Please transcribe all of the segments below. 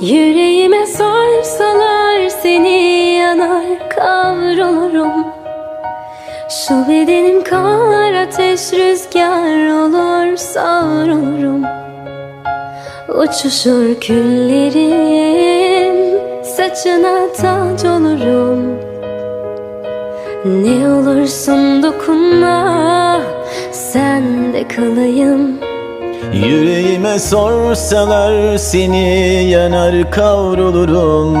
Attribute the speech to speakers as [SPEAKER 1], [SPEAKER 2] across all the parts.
[SPEAKER 1] Yüreğime sorsalar seni yanar kavrulurum. Şu bedenim kar ateş rüzgar olur savrulurum Uçuşur küllerim saçına tac olurum. Ne olursun dokunma sen de kalayım
[SPEAKER 2] Yüreğime sorsalar seni yanar kavrulurum.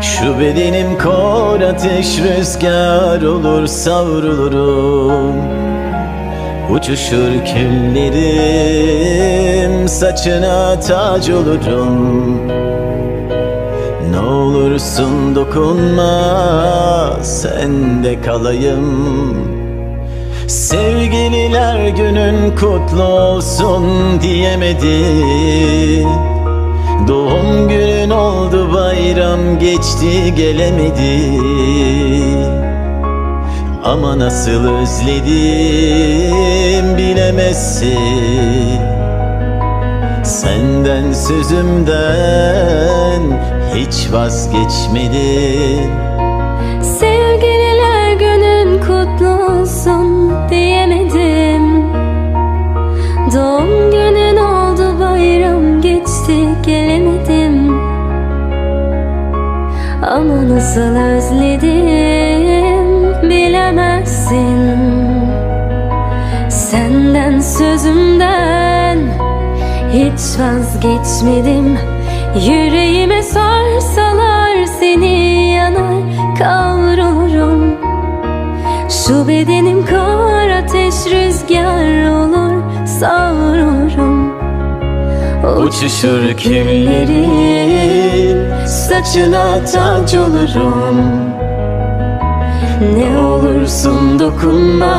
[SPEAKER 2] Şu bedenim kor ateş rüzgar olur savrulurum. Uçuşur küllerim saçına tac olurum. Ne olursun dokunma sen de kalayım Sevgililer günün kutlu olsun diyemedi. Doğum günün oldu bayram geçti gelemedi. Ama nasıl özledim bilemezsin. Senden sözümden hiç vazgeçmedim
[SPEAKER 1] Sevgililer Ama nasıl özledim bilemezsin. Senden sözümden hiç vazgeçmedim. Yüreğime sorsalar seni yanar kavrulurum. Şu bedenim kar ateş rüzgar olur savrulurum.
[SPEAKER 2] Uçuşur küllerim Saçına tac olurum. Ne olursun dokunma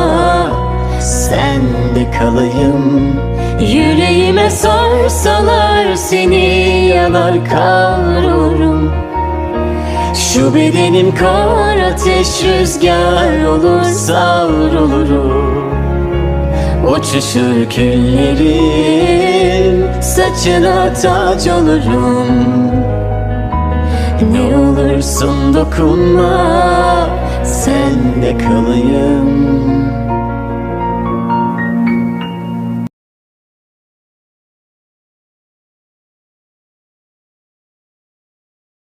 [SPEAKER 2] Sen de kalayım. Yüreğime sorsalar Seni yanar kavrurum. Şu bedenim kar ateş rüzgar olur savrulurum. Uçuşur küllerim Saçına tac olurum Ne olursun dokunma. Sen de kalayım